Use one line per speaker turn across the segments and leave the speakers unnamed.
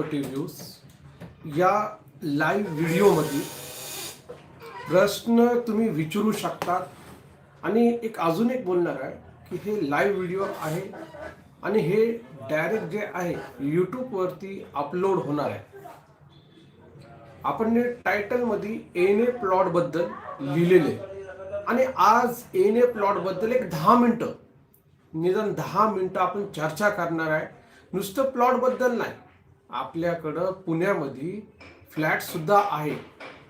Property views या live व्हिडिओमध्ये प्रश्न तुम्ही विचारू शकता आणि एक अजून एक बोलणार आहे की हे लाईव्ह व्हिडिओ आहे आणि हे डायरेक्ट जे आहे यूट्यूबवरती अपलोड होणार आहे. आपण टायटलमध्ये एन ए प्लॉटबद्दल लिहिलेले. आणि आज एन ए प्लॉटबद्दल एक दहा मिनटं निदान दहा मिनटं आपण चर्चा करणार आहे. नुसतं प्लॉटबद्दल नाही आपल्याकडं पुण्यामध्ये फ्लॅटसुद्धा आहे.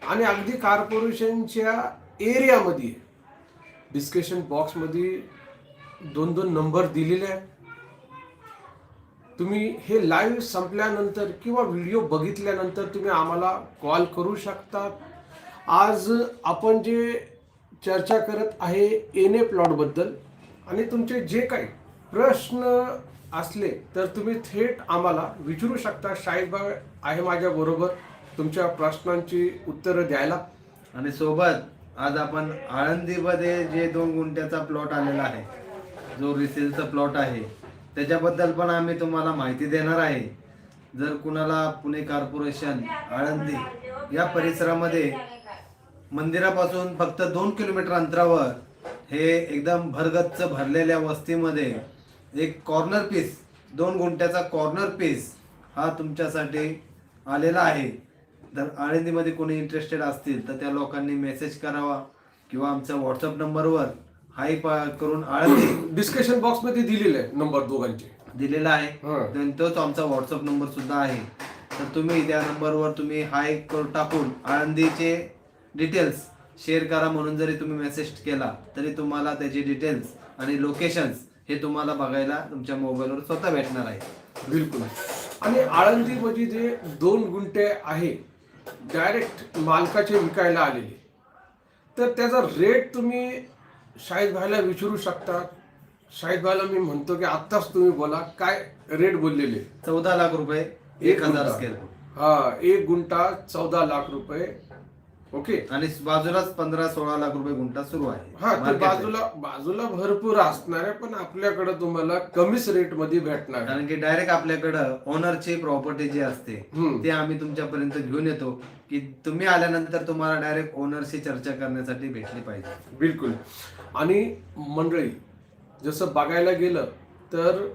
आणि अगदी कार्पोरेशनच्या एरियामध्ये डिस्कशन बॉक्समध्ये दोन दोन नंबर दिलेले आहेत. तुम्ही हे लाईव्ह संपल्यानंतर किंवा व्हिडिओ बघितल्यानंतर तुम्ही आम्हाला कॉल करू शकता. आज आपण जे चर्चा करत आहे एन ए प्लॉटबद्दल. आणि तुमचे जे काही प्रश्न असले तर तुम्ही थेट आम्हाला विचारू शकता शाहीब आहे माझ्या बरोबर तुमच्या प्रश्नांची उत्तरं द्यायला.
आणि सोबत आज आपण आळंदीमध्ये जे दोन गुंठ्याचा प्लॉट आलेला आहे जो रिसेलचा प्लॉट आहे त्याच्याबद्दल पण आम्ही तुम्हाला माहिती देणार आहे. जर कुणाला पुणे कॉर्पोरेशन आळंदी या परिसरामध्ये मंदिरापासून फक्त दोन किलोमीटर अंतरावर हे एकदम भरगच्च भरलेल्या वस्तीमध्ये एक कॉर्नर पीस दोन गुंठ्याचा कॉर्नर पीस हा तुमच्यासाठी आलेला आहे. जर आळंदीमध्ये कोणी इंटरेस्टेड असतील तर त्या लोकांनी मेसेज करावा किंवा आमच्या व्हॉट्सअप नंबरवर हाय करून आळंदी
डिस्कशन बॉक्समध्ये दिलेले आहे नंबर दोघांचे.
दिलेला आहे. तोच आमचा व्हॉट्सअप नंबर सुद्धा आहे. तर तुम्ही त्या नंबरवर तुम्ही हाय करून टाकून आळंदीचे डिटेल्स शेअर करा म्हणून जरी तुम्ही मेसेज केला तरी तुम्हाला त्याची डिटेल्स आणि लोकेशन्स हे तुम्हाला बघायला तुमच्या मोबाईलवर स्वतः भेटणार आहे.
बिलकुल. आणि आळंदीमध्ये जे दोन गुंठे आहे डायरेक्ट मालकाचे विकायला आलेले. तर त्याचा रेट तुम्ही शाहिद भाईला विचारू शकता. शाहिद भाईला मी म्हणतो की आत्ताच तुम्ही बोला काय रेट बोललेले?
चौदा लाख रुपये एक हजार
हा एक गुंठा चौदा लाख रुपये. ओके
आणि बाजूलाच पंधरा सोळा लाख रुपये गुंठा सुरू आहे
हा ते
Market rate.
बाजूला बाजूला भरपूर असणार आहे पण आपल्याकडे तुम्हाला कमीच रेटमध्ये भेटणार आहे.
कारण की डायरेक्ट आपल्याकडं ओनरची प्रॉपर्टी जी असते
हम्म.
ते आम्ही तुमच्यापर्यंत घेऊन येतो की तुम्ही आल्यानंतर तुम्हाला डायरेक्ट ओनरशी चर्चा करण्यासाठी भेटली पाहिजे
बिलकुल आणि मंडळी जसं बघायला गेलं तर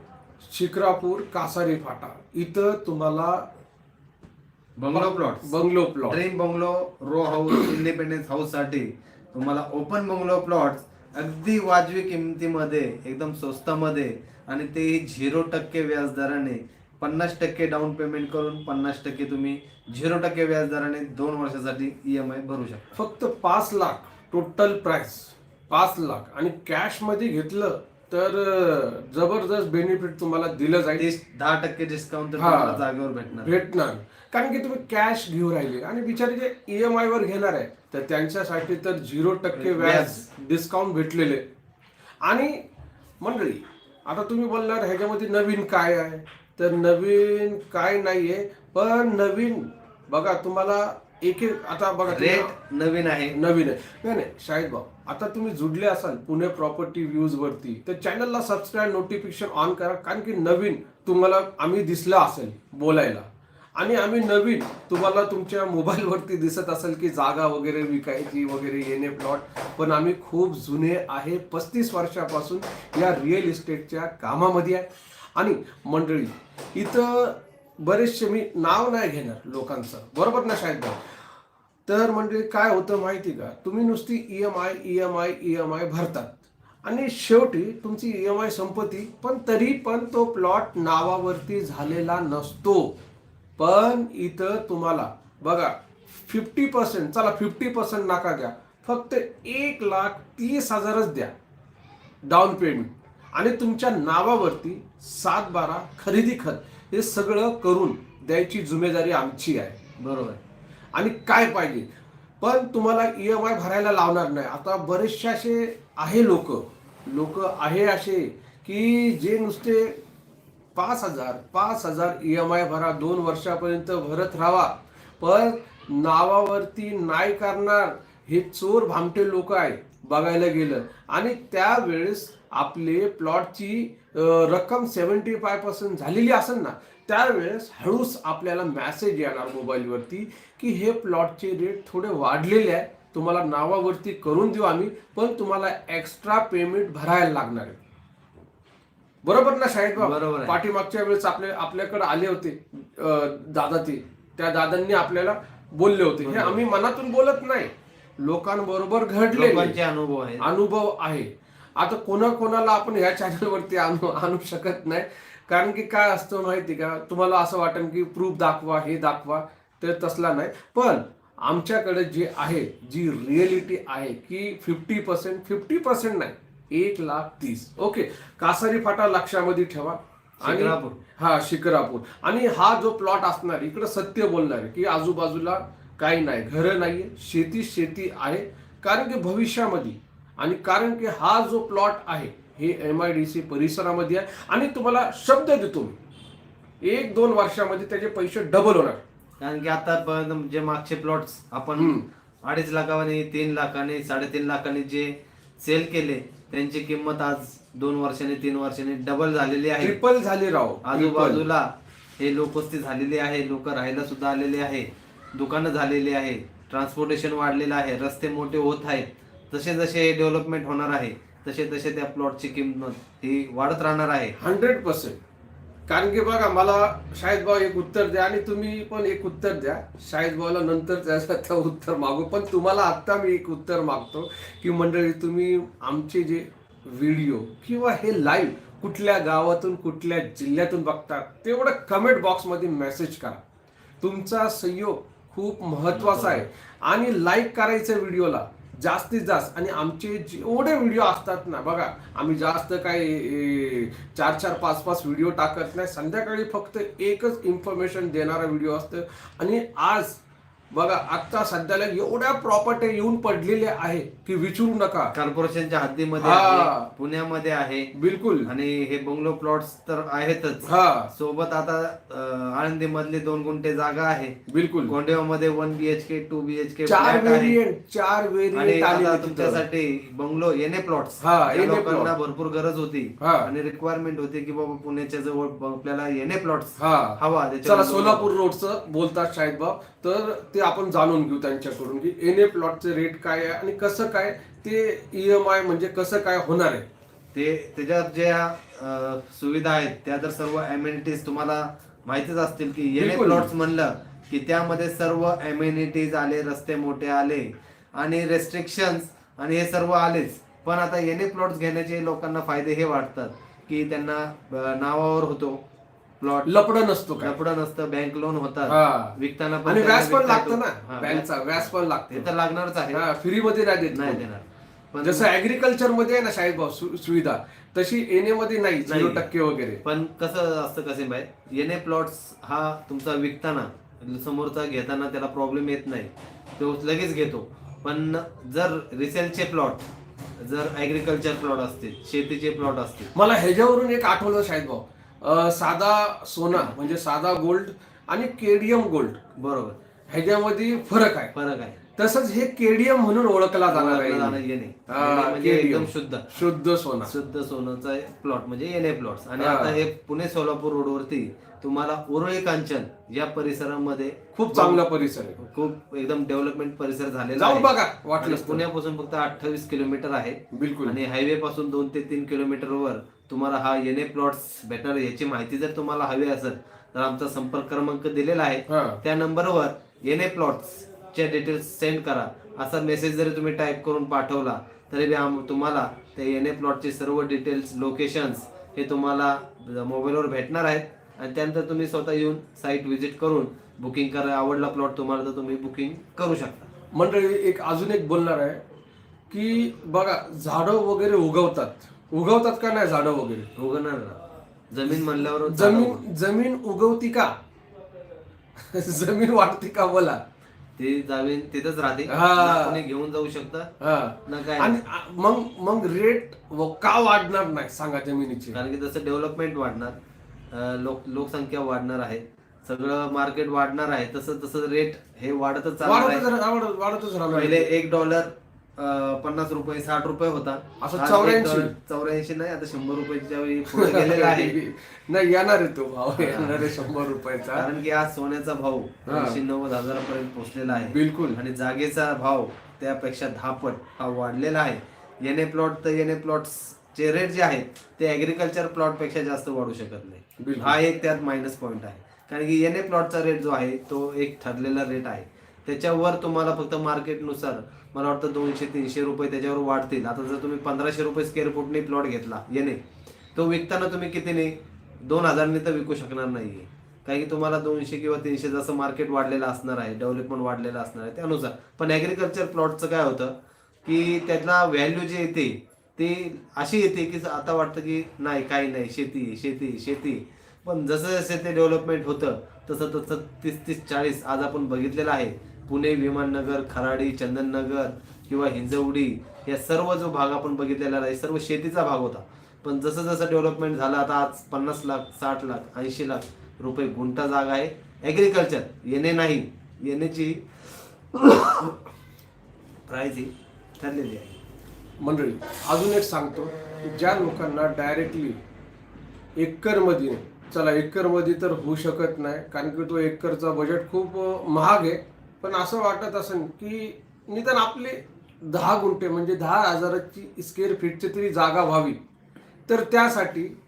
शिक्रापूर कासारी फाटा इथं तुम्हाला
bungalow plot
bungalow plot
dream bungalow row house independence हाऊससाठी तुम्हाला ओपन बंगलो प्लॉट अगदी वाजवी किमतीमध्ये एकदम स्वस्तामध्ये आणि ते झिरो टक्के व्याजदराने पन्नास टक्के डाऊन पेमेंट करून पन्नास टक्के तुम्ही झिरो टक्के व्याजदराने दोन वर्षासाठी ई एम आय भरू शकता.
फक्त पाच लाख टोटल प्राइस पाच लाख. आणि कॅशमध्ये घेतलं तर जबरदस्त बेनिफिट तुम्हाला दिलं जाईल.
दहा टक्के डिस्काउंट जागेवर भेटणार.
भेटणार. कारण की तुम्ही कॅश घेऊन राहिले. आणि बिचारे जे ई एम आय वर घेणार आहे तर त्यांच्यासाठी तर झिरो टक्के व्याज. डिस्काउंट भेटलेले. आणि मंडळी आता तुम्ही बोलणार ह्याच्यामध्ये नवीन काय आहे? तर नवीन काय नाहीये पण नवीन बघा तुम्हाला एक एक आता बघा
रेट नवीन आहे.
नवीन आहे. नाही नाही शाहिद भाऊ आता तुम्ही जुडले असाल पुणे प्रॉपर्टी व्ह्यूज वरती तर चॅनलला सबस्क्राईब नोटिफिकेशन ऑन करा कारण की नवीन तुम्हाला आम्ही दिसला असेल बोलायला. आणि आम्ही नवीन तुम्हाला तुमच्या मोबाईलवरती दिसत असेल की जागा वगैरे विकायची वगैरे येणे प्लॉट पण आम्ही खूप जुने आहे पस्तीस वर्षापासून या रिअल इस्टेटच्या कामामध्ये आहे. आणि मंडळी इथं बरेचसे मी नाव नाही घेणार लोकांचं. बरोबर ना शाहिद भाऊ? तर म्हणजे काय होतं माहिती का? तुम्ही नुसती E M I E M I E M I भरतात. आणि शेवटी तुमची ई एम आय संपत्ती पण तरी पण तो प्लॉट नावावरती झालेला नसतो. पण इथं तुम्हाला बघा फिफ्टी पर्सेंट चला फिफ्टी पर्सेंट नका द्या. फक्त एक लाख तीस हजारच द्या. डाऊन पेमेंट आणि तुमच्या नावावरती सात बारा खरेदी खत हे सगळं करून द्यायची जिम्मेदारी आमची आहे.
बरोबर.
आणि काय पाहिजे? पण तुम्हाला ई एम आय भरायला लावणार नाही. आता बरेचसे असे आहे लोक. लोक आहे असे की जे नुसते पाच हजार पाच हजार ई एम आय भरा दोन वर्षापर्यंत भरत राहावा पण नावावरती नाही करणार हे चोर भामटे लोक आहे बघायला गेलं. आणि त्यावेळेस आपले प्लॉटची रक्कम सेव्हन्टी फाय पर्सेंट झालेली असेल ना त्यावेळेस हळूच आपल्याला मेसेज येणार मोबाईलवरती की हे प्लॉटचे रेट थोडे वाढलेले आहे तुम्हाला नावावरती करून देऊ आम्ही पण तुम्हाला एक्स्ट्रा पेमेंट भरायला लागणार आहे. बरोबर ना शाहिद
बरोबर आहे.
पाठीमागच्या वेळेस आपले आपल्याकडे आले होते दादा ते. त्या दादांनी आपल्याला बोलले होते. हे आम्ही मनातून बोलत नाही. लोकांबरोबर घडले
अनुभव आहेत.
अनुभव आहे. आता कोणा कोणाला आपण ह्या चॅनलवरती आणू आणू शकत नाही. कारण की काय असतं माहिती का? तुम्हाला असं वाटेल की प्रूफ दाखवा हे दाखवा तर तसला नाही. पण आमच्याकडे जे आहे जी रिअलिटी आहे की फिफ्टी पर्सेंट फिफ्टी पर्सेंट नाही एक लाख तीस. ओके कासारी फाटा लक्षामध्ये ठेवा. आणि. हा शिकरापूर आणि हा जो प्लॉट असणार इकडे सत्य बोलणार आहे की आजूबाजूला काही नाही घरं नाहीये शेती शेती आहे. कारण की भविष्यामध्ये आणि कारण की हा जो प्लॉट आहे हे एम आय डी सी परिसरामध्ये आहे आणि तुम्हाला शब्द देतो मी. एक दोन वर्षामध्ये त्याचे पैसे डबल होणार.
कारण की आता पर्यंत जे मागचे प्लॉट्स आपण. अडीच लाखाने तीन लाखाने साडेतीन लाखाने जे सेल केले त्यांची किंमत आज दोन वर्षांनी तीन वर्षांनी डबल झालेली आहे.
ट्रिपल झाले राव.
आजूबाजूला हे लोकवस्ती झालेली आहे लोक राहायला सुद्धा आलेले आहे दुकानं झालेली आहे ट्रान्सपोर्टेशन वाढलेलं आहे रस्ते मोठे होत आहेत. जसे जसे डेव्हलपमेंट होणार आहे तसे तसे त्या प्लॉटची किंमत ही वाढत राहणार आहे.
हंड्रेड पर्सेंट कारण की बघा मला शाहिद भाऊ एक उत्तर द्या आणि तुम्ही पण एक उत्तर द्या. शाहिद भाऊला नंतर त्याचं उत्तर मागू. पण तुम्हाला आत्ता मी एक उत्तर मागतो की मंडळी तुम्ही आमचे जे व्हिडिओ किंवा हे लाईव्ह कुठल्या गावातून कुठल्या जिल्ह्यातून बघता तेवढं कमेंट बॉक्समध्ये मेसेज करा. तुमचा सहयोग खूप महत्त्वाचा आहे. आणि लाईक करायचं व्हिडिओला जास्तीत जास्त. आणि आमचे जेवढे व्हिडिओ असतात ना बघा आम्ही जास्त काय चार चार पाच पाच व्हिडिओ टाकत नाही. संध्याकाळी फक्त एकच इन्फॉर्मेशन देणारा व्हिडिओ असतं. आणि आज बघा आता सध्याला एवढ्या प्रॉपर्टी येऊन पडलेल्या आहे की विचारू नका.
कॉर्पोरेशनच्या हद्दीमध्ये
हा.
पुण्यामध्ये आहे.
बिलकुल.
आणि हे बंगलो प्लॉट्स तर आहेतच.
हा.
सोबत आता आळंदी मधली दोन गुंठे जागा आहे.
बिलकुल.
गोंडेवामध्ये वन बीएचके टू बीएचके
चार व्हेरियंट चार
आणि
व्हेरियंट
आता
आले तिथं.
तुमच्यासाठी बंगलो येणे प्लॉट्स
हा, NA
लोकांना. भरपूर गरज होती.
हा.
आणि रिक्वायरमेंट होती की बाबा पुण्याच्या जवळ ब- आपल्याला येणे प्लॉट्स
हा.
हवा.
चला
त्याच्यामुळे-
सोलापूर रोडचं बोलतात शाहिद भाऊ तर ते आपण जाणून घेऊ त्यांच्याकडून की एन ए प्लॉटचे रेट काय आहे आणि कसं काय ते ईएमआय म्हणजे कसं काय होणार आहे?
ते त्याच्यात ज्या सुविधा आहेत त्या तर सर्व अमेनिटीज तुम्हाला माहितीच असतील की येणे
बिलकुल.
प्लॉट्स म्हणलं की त्यामध्ये सर्व अमेनिटीज आले रस्ते मोठे आले आणि रेस्ट्रिक्शन आणि हे सर्व आलेच. पण आता येणे प्लॉट्स घेण्याचे लोकांना फायदे हे वाटतात की त्यांना अं, नावावर होतो. प्लॉट
लपडं नसतो काय?
कपडं नसतं बँक लोन
हा.
होतात विकताना पण
आणि व्याज पण लागतं. ना. बँकचा व्याज पण
ते
लागतं
तर लागणारच आहे.
फ्री मध्ये नाही देत
नाही. देणार. पण
जसं ऍग्रिकल्चरमध्ये आहे ना शाहिद भाऊ सु- सुविधा. तशी एन ए मध्ये नाही झिरो
नाही.
टक्के वगैरे.
पण कसं असतं कसे भाई येणे प्लॉट्स हा तुमचा विकताना समोरचा घेताना त्याला प्रॉब्लेम येत नाही. तो लगेच घेतो. पण जर रिसेलचे प्लॉट जर ऍग्रिकल्चर प्लॉट असतील शेतीचे प्लॉट असतील.
मला ह्याच्यावरून एक आठवलं शाहिद भाऊ. साधा सोना म्हणजे साधा गोल्ड आणि केडियम गोल्ड.
बरोबर.
ह्याच्यामध्ये फरक आहे.
फरक आहे.
तसंच हे केडियम म्हणून ओळखला जाणार आहे
म्हणजे. एकदम शुद्ध.
शुद्ध सोना.
शुद्ध सोन्याचा प्लॉट म्हणजे येणे प्लॉट्स आणि
हा.
आता हे पुणे सोलापूर रोडवरती तुम्हाला उरळी कांचन या परिसरामध्ये
खूप चांगला परिसर आहे.
खूप एकदम डेव्हलपमेंट परिसर झालेला आहे.
बघा वाटलं
आणि पुण्यापासून फक्त अठ्ठावीस किलोमीटर आहे.
बिलकुल.
आणि हायवे पासून दोन ते तीन किलोमीटरवर तुम्हाला हा एन ए प्लॉट्स भेटणार याची माहिती जर तुम्हाला हवी असेल तर आमचा संपर्क क्रमांक दिलेला आहे. त्या नंबरवर एन ए प्लॉट्स चे डिटेल्स सेंड करा. असा मेसेज जरी तुम्ही टाईप करून पाठवला तरी तुम्हाला ते एन ए प्लॉटचे सर्व डिटेल्स लोकेशन्स हे तुम्हाला मोबाईलवर भेटणार आहेत. आणि त्यानंतर तुम्ही स्वतः येऊन साईट व्हिजिट करून बुकिंग करा. आवडला प्लॉट तुम्हाला तर तुम्ही बुकिंग करू शकता.
मंडळी एक अजून एक बोलणार आहे की बघा झाडं वगैरे उगवतात. उगवतात का नाही झाडं वगैरे?
उगवणार ना. जमीन म्हणल्यावर
जमीन जमीन उगवती का? जमीन वाढती का बोला?
ती जमीन तिथंच राहते.
हा.
ना कोणी घेऊन जाऊ शकता.
हा.
ना काय
आणि आ- मग मग रेट का वाढणार नाही सांगा जमिनीची?
कारण की जसं डेव्हलपमेंट वाढणार. अं, लोक लोकसंख्या वाढणार आहे. सगळं मार्केट वाढणार आहे. तसं तसं रेट हे वाढतच चालणार
वाढतच
आहे.
राह- वाढ- वाढतच राहणार.
पहिले एक डॉलर पन्नास रुपये साठ रुपये होता
असं
आज
84?
एक, चौऱ्याऐंशी नाही आता शंभर रुपयाच्या वेळी पुढे गेलेला आहे.
नाही येणार आहे तो भाव येणार आहे शंभर रुपयाचा.
कारण की आज सोन्याचा भाव. ऐंशी नव्वद हजारापर्यंत पोहोचलेला आहे.
बिलकुल.
आणि जागेचा भाव त्यापेक्षा दहा पट हा वाढलेला आहे. एन ए प्लॉट तर एन ए चे रेट जे आहेत ते ऍग्रिकल्चर प्लॉटपेक्षा जास्त वाढू शकत नाही. हा एक त्यात मायनस पॉईंट आहे. कारण की एन ए प्लॉटचा रेट जो आहे तो एक ठरलेला रेट आहे. त्याच्यावर तुम्हाला फक्त मार्केटनुसार मला वाटतं दोनशे तीनशे रुपये त्याच्यावर वाढतील. आता जर तुम्ही पंधराशे रुपये स्क्वेअर फूटने प्लॉट घेतला येणे तो विकताना तुम्ही कितीने दोन हजारने तर विकू शकणार नाहीये. कारण की तुम्हाला दोनशे किंवा तीनशे जसं मार्केट वाढलेलं असणार आहे डेव्हलपमेंट वाढलेलं असणार आहे त्यानुसार. पण ॲग्रिकल्चर प्लॉटचं काय होतं की त्यातला व्हॅल्यू जे येते ते अशी येते की आता वाटतं की नाही काही नाही शेती शेती शेती पण जसं जसे ते डेव्हलपमेंट होतं तसं तसं तीस तीस चाळीस आज आपण बघितलेलं आहे. पुणे विमाननगर खराडी चंदननगर किंवा हिंजवडी या सर्व जो भाग आपण बघितलेला आहे सर्व शेतीचा भाग होता. पण जसं जसं डेव्हलपमेंट झालं आता आज पन्नास लाख साठ लाख ऐंशी लाख रुपये गुंठा जागा आहे. ॲग्रिकल्चर येणे नाही. येण्याची प्राईज ही ठरलेली आहे.
मंडळी अजून एक सांगतो की ज्या लोकांना डायरेक्टली एकरमध्ये चला एकरमध्ये तर होऊ शकत नाही कारण की तो एकरचा बजेट खूप महाग आहे. पण असं वाटत असेल की निदान आपले दहा गुंठे म्हणजे दहा हजाराची स्क्वेअर फीटची तरी जागा व्हावी. तर त्यासाठी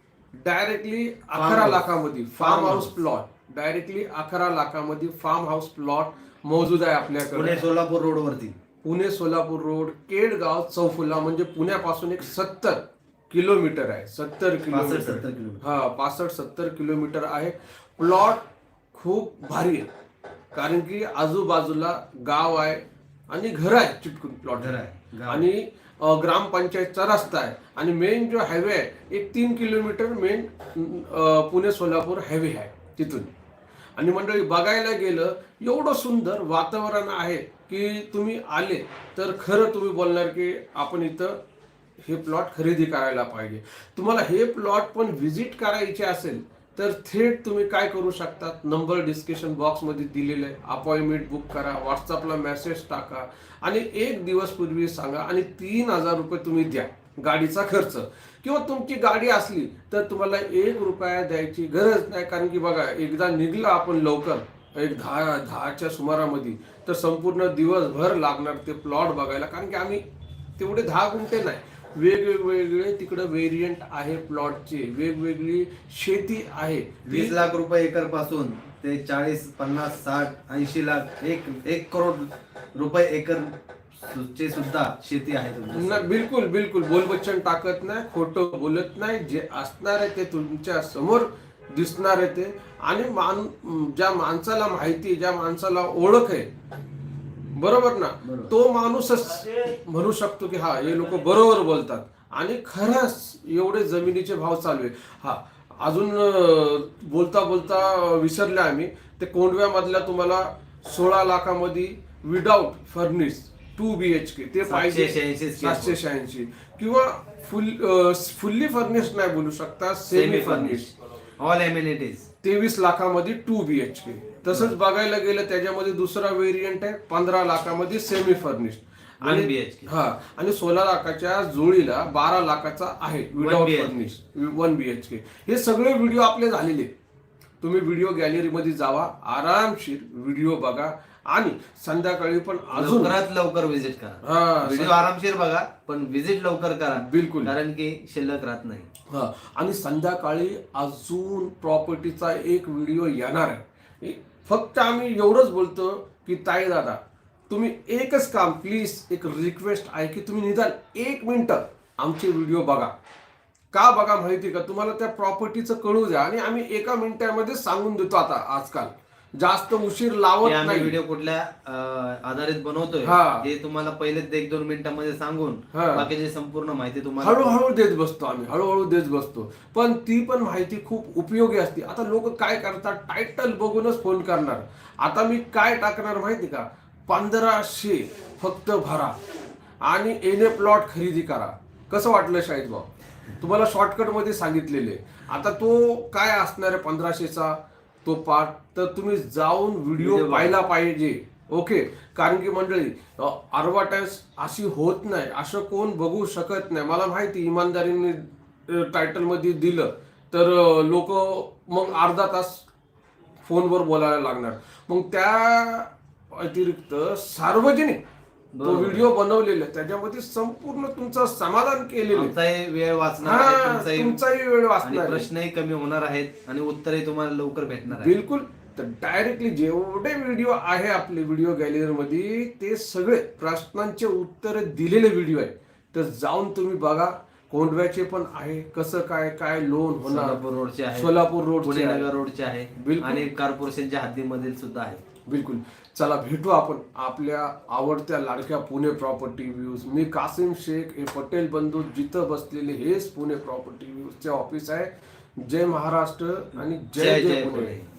डायरेक्टली अकरा. लाखामध्ये फार्म हाऊस. प्लॉट डायरेक्टली अकरा लाखामध्ये फार्म हाऊस प्लॉट मौजूद आहे आपल्याकडे.
पुणे सोलापूर रोडवरती.
पुणे सोलापूर रोड केडगाव चौफुला म्हणजे पुण्यापासून एक सत्तर किलोमीटर आहे. सत्तर किलोमीटर. हा पासष्ट सत्तर किलोमीटर आहे. प्लॉट खूप भारी आहे. कारण की आजूबाजूला गाव आहे आणि घर आहे चिटकून प्लॉट
घर आहे.
आणि ग्रामपंचायतचा रस्ता आहे. आणि मेन जो हायवे आहे एक तीन kilometre main Pune Solapur highway आहे तिथून. आणि मंडळी बघायला गेलं एवढं सुंदर वातावरण आहे की तुम्ही आले तर खरं तुम्ही बोलणार की आपण इथं हे प्लॉट खरेदी करायला पाहिजे. तुम्हाला हे प्लॉट पण व्हिजिट करायचे असेल तर थेट तुम्ही काय करू शकतात नंबर डिस्क्रिप्शन बॉक्समध्ये दिलेले आहे. अपॉइंटमेंट बुक करा व्हॉट्सअपला मेसेज टाका आणि एक दिवस पूर्वी सांगा आणि तीन हजार रुपये तुम्ही द्या गाडीचा खर्च. किंवा तुमची गाडी असली तर तुम्हाला एक रुपया द्यायची गरज नाही. कारण की बघा एकदा निघलं आपण लवकर एक दहा दहाच्या सुमारामध्ये तर संपूर्ण दिवसभर लागणार ते प्लॉट बघायला. कारण की आम्ही तेवढे दहा गुंठे नाही. वेगवेगळे तिकडे वेरियंट आहे प्लॉटचे वेगवेगळी शेती आहे.
वीस लाख रुपये एकरपासून ते चाळीस पन्नास साठ ऐंशी लाख एक एक करोड रुपये एकर चे सुद्धा शेती आहे
ना बिलकुल बिलकुल. बोलबच्चन टाकत नाही खोटं बोलत नाही. जे असणार आहे ते तुमच्यासमोर दिसणार आहे ते. आणि मान ज्या माणसाला माहिती ज्या माणसाला ओळख आहे बरोबर ना. तो माणूसच म्हणू शकतो की हा हे लोक बरोबर बोलतात. आणि खरंच एवढे जमिनीचे भाव चालू आहे हा अजून बोलता बोलता विसरले आम्ही. ते कोंडव्यामधल्या तुम्हाला सोळा लाखामध्ये without furnish two B H K ते पाहिजे
786 square
सातशे शहाऐंशी. किंवा फुल फुल्ली फर्निश नाही बोलू शकता सेमी फर्निश
ऑल एम्युनिटीज
तेवीस लाखामध्ये टू बी एच के तसंच बघायला गेलं त्याच्यामध्ये दुसरा वेरियंट आहे पंधरा लाखामध्ये सेमी फर्निश
One BHK.
हा आणि सोळा लाखाच्या जोडीला बारा लाखाचा आहे without. Furnish one B H K हे सगळे व्हिडिओ आपले झालेले. तुम्ही व्हिडिओ गॅलरीमध्ये जावा आरामशीर व्हिडिओ बघा आणि संध्याकाळी पण अजून
लवकरात लवकर व्हिजिट करा.
हा,
व्हिडिओ आरामशीर बघा पण व्हिजिट लवकर करा.
बिलकुल.
कारण की शिल्लक राहत नाही.
हा आणि संध्याकाळी अजून प्रॉपर्टीचा एक व्हिडिओ येणार आहे. फक्त आम्ही एवढंच बोलतो की ताई दादा तुम्ही एकच काम प्लीज एक रिक्वेस्ट आहे की तुम्ही निदान एक मिनिट आमचे व्हिडिओ बघा. का बघा माहिती का? तुम्हाला त्या प्रॉपर्टीचं कळू द्या आणि आम्ही एका मिनिटामध्ये सांगून देतो आता आजकाल. जास्त उशीर लावत नाही.
व्हिडिओ कुठल्या आधारित बनवतोय
हा.
हे तुम्हाला पहिलेच एक दोन मिनिटांमध्ये सांगून. बाकीची संपूर्ण माहिती तुम्हाला
हळूहळू देत बसतो आम्ही हळूहळू देत बसतो. पण ती पण माहिती खूप उपयोगी असते. आता लोक काय करतात टायटल बघूनच फोन करणार. आता मी काय टाकणार माहिती का? पंधराशे फक्त भरा आणि एने प्लॉट खरेदी करा. कसं वाटलं शाहिद भाऊ? तुम्हाला शॉर्टकटमध्ये सांगितलेले. आता तो काय असणार आहे पंधराशेचा? तो पार्ट तर तुम्ही जाऊन व्हिडिओ
बघा.
पाहिला पाहिजे. ओके? कारण की मंडळी ॲडव्हर्टाईज अशी होत नाही. असं कोण बघू शकत नाही. मला माहिती इमानदारीने टायटलमध्ये दिलं. तर लोक मग अर्धा तास फोनवर बोलायला लागणार. मग त्या व्यतिरिक्त सार्वजनिक तो. व्हिडिओ बनवलेला त्याच्यामध्ये संपूर्ण तुमचं समाधान केलेलं आहे.
वेळ वाचणार आहे
हा,
तुमचाही
तुमचाही वेळ
आणि
वाचणार आहे.
प्रश्नही कमी होणार आहेत आणि उत्तरही तुम्हाला लवकर भेटणार आहे
बिलकुल तर डायरेक्टली जेवढे व्हिडिओ आहे आपले व्हिडिओ गॅलरीमध्ये ते सगळे प्रश्नांचे उत्तर दिलेले व्हिडिओ आहे तर जाऊन तुम्ही बघा कोंडव्याचे पण आहे कसं काय काय लोन होणार
सोलापूर रोडचे आहे
सोलापूर रोडचे
पुणे
आहे.
नगर रोडचे आहे
बिलकुल.
आणि कॉर्पोरेशनच्या हद्दीमधील सुद्धा आहे
बिलकुल चला भेटू आपण आपल्या आवडत्या लाडक्या पुणे प्रॉपर्टी व्ह्यूज मी कासिम शेख हे पटेल बंधू जिथं बसलेले हेच पुणे प्रॉपर्टी व्ह्यूजचे ऑफिस आहे. जय महाराष्ट्र आणि जय
जय पुणे.